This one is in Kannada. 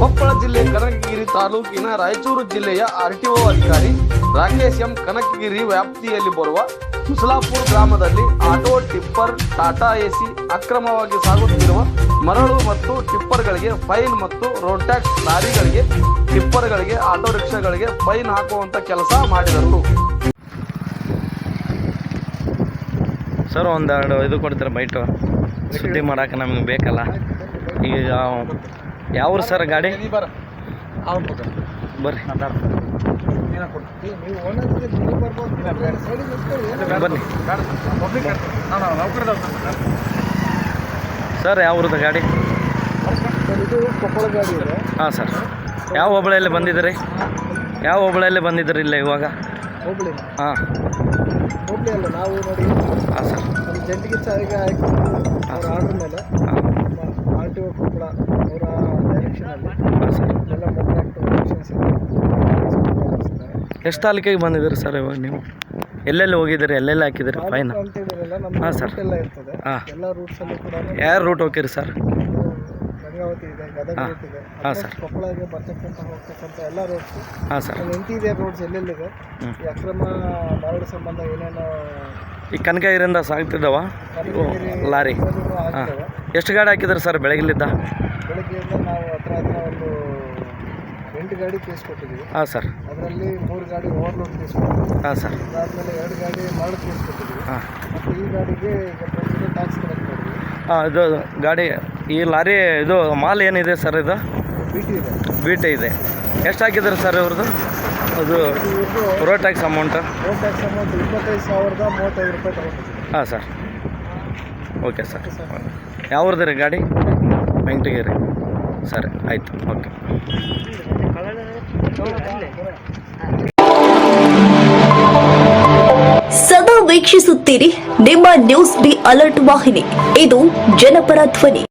ಕೊಪ್ಪಳ ಜಿಲ್ಲೆ ಕನಕಗಿರಿ ತಾಲೂಕಿನ ರಾಯಚೂರು ಜಿಲ್ಲೆಯ ಆರ್ಟಿಒ ಅಧಿಕಾರಿ ರಾಕೇಶ್ ಎಂ ಕನಕಗಿರಿ ವ್ಯಾಪ್ತಿಯಲ್ಲಿ ಬರುವ ಮುಸಲಾಪುರ ಗ್ರಾಮದಲ್ಲಿ ಆಟೋ ಟಿಪ್ಪರ್ ಟಾಟಾ ಎಸಿ ಅಕ್ರಮವಾಗಿ ಸಾಗುತ್ತಿರುವ ಮರಳು ಮತ್ತು ಟಿಪ್ಪರ್ಗಳಿಗೆ ಫೈನ್ ಮತ್ತು ರೋಡ್ ಟ್ಯಾಕ್ಸ್ ಲಾರಿಗಳಿಗೆ, ಟಿಪ್ಪರ್ಗಳಿಗೆ, ಆಟೋ ರಿಕ್ಷಾಗಳಿಗೆ ಫೈನ್ ಹಾಕುವಂತ ಕೆಲಸ ಮಾಡಿದರು. ಸರ್, ಒಂದೆರಡು ಇದು ಕೊಡ್ತೀರ ಬೈಟು ಸುದ್ದಿ ಮಾಡಕ್ಕೆ ನಮಗೆ ಬೇಕಲ್ಲ. ಈಗ ಯಾವ ಸರ್ ಗಾಡಿ? ಬರ್ರಿ. ಬನ್ನಿ ಸರ್ ಯಾವ ಊರದ ಗಾಡಿ? ಹಾಂ ಸರ್. ಯಾವ ಹೋಬಳಿಯಲ್ಲಿ ಬಂದಿದ್ದೀರಿ? ಯಾವ ಹೋಬಳಿಯಲ್ಲಿ ಬಂದಿದ್ದೀರಿ ಇಲ್ಲ ಇವಾಗ? ಹಾಂ. ಹೋಬಳಿ ಅಲ್ಲ ನಾವು ನೋಡಿ. ಹಾಂ ಸರ್. ಜಂಟಿಗೆ ಆರ್ಡರ್ ಮೇಲೆ. ಆರ್ ಟಿ ಒ ಕೊಪ್ಪಳ ಅವರ ಡೈರೆಕ್ಷನಲ್ಲಿ ಎಲ್ಲ ಎಷ್ಟು ತಾಲೂಕಿಗೆ ಬಂದಿದ್ದೀರಿ ಸರ್ ಇವಾಗ ನೀವು? ಎಲ್ಲೆಲ್ಲಿ ಹೋಗಿದ್ದೀರಿ ಎಲ್ಲೆಲ್ಲಿ ಹಾಕಿದ್ದೀರಿ? ಫೈನ್ ಹಾಂ, ಸರ್. ಎಲ್ಲ ಇರ್ತದೆ. ಹಾಂ. ಎಲ್ಲ ರೂಟ್ಸಲ್ಲೂ ಕೂಡ ಯಾರು ರೂಟ್ ಹೋಗಿರಿ ಸರ್? ಹಾಂ. ರೂಟ್ ಇದೆ. ಹಾಂ, almost ಸರ್. ಕೊಪ್ಪಳಗೆ ಬರ್ತಕ್ಕಂಥ ಹೋಗ್ತಕ್ಕಂಥ ಎಲ್ಲ ರೋಡ್ಸ್ ಹಾಂ ಸರ್. Interior roads ಎಲ್ಲೆಲ್ಲಿದೆ. ಈ ಅಕ್ರಮ ಮರಳು ಸಂಬಂಧ ಏನೇನೋ ಈ ಕನಕಗಿರಿಂದ ಸಾಗ್ತಿದ್ದಾವ? ಇವು ಲಾರಿ. ಹಾಂ. ಎಷ್ಟು ಗಾಡಿ ಹಾಕಿದ್ರು ಸರ್ ಬೆಳಗ್ಲಿದ್ದ ಬೆಳಗ್ಗೆಯಿಂದ ನಾವು ಹತ್ರ ಹತ್ರ ಒಂದು ಎಂಟು ಗಾಡಿ ಕೇಸ್ ಕೊಟ್ಟಿದ್ದೀವಿ. ಹಾಂ ಸರ್. ಅದರಲ್ಲಿ ಮೂರು ಗಾಡಿ ಓವರ್ಲೋಡ್ ಕೇಸ್ ಕೊಟ್ಟಿದ್ದೀವಿ. ಹಾಂ ಸರ್. ಅದಾದಮೇಲೆ ಎರಡು ಗಾಡಿ ಮರಳು ಕೇಸ್ ಕೊಟ್ಟಿದ್ದೀವಿ. ಹಾಂ. ಮತ್ತು ಈ ಗಾಡಿಗೆ ಈಗ ಟ್ಯಾಕ್ಸ್ ಕಲೆಕ್ಟ್ ಮಾಡಿದ್ವಿ. ಹಾಂ ಇದು ಗಾಡಿ ಈ ಲಾರಿ ಇದು ಮಾಲ್ ಏನಿದೆ ಸರ್ ಇದು? ಬಿ ಟಿ ಇದೆ. ಬೀಟೆ ಇದೆ. ಎಷ್ಟು ಹಾಕಿದ್ರು ಸರ್ ಇವ್ರದ್ದು? ಅದು road tax amount? Road tax amount ಇಪ್ಪತ್ತೈದು ಸಾವಿರದ ಮೂವತ್ತೈದು ರೂಪಾಯಿ ತಗೊಂಡಿದ್ದೀವಿ ಹಾಂ ಸರ್. Okay sir. ಯಾವ ಊರ್ದು ರೀ ಗಾಡಿ? ವೆಂಕಟಗಿರಿ ಸರಿ ಆಯಿತು. ಓಕೆ. ಸದಾ ವೀಕ್ಷಿಸುತ್ತೀರಿ ನಿಮ್ಮ ನ್ಯೂಸ್ ಬಿ ಅಲರ್ಟ್ ವಾಹಿನಿ. ಇದು ಜನಪರ ಧ್ವನಿ.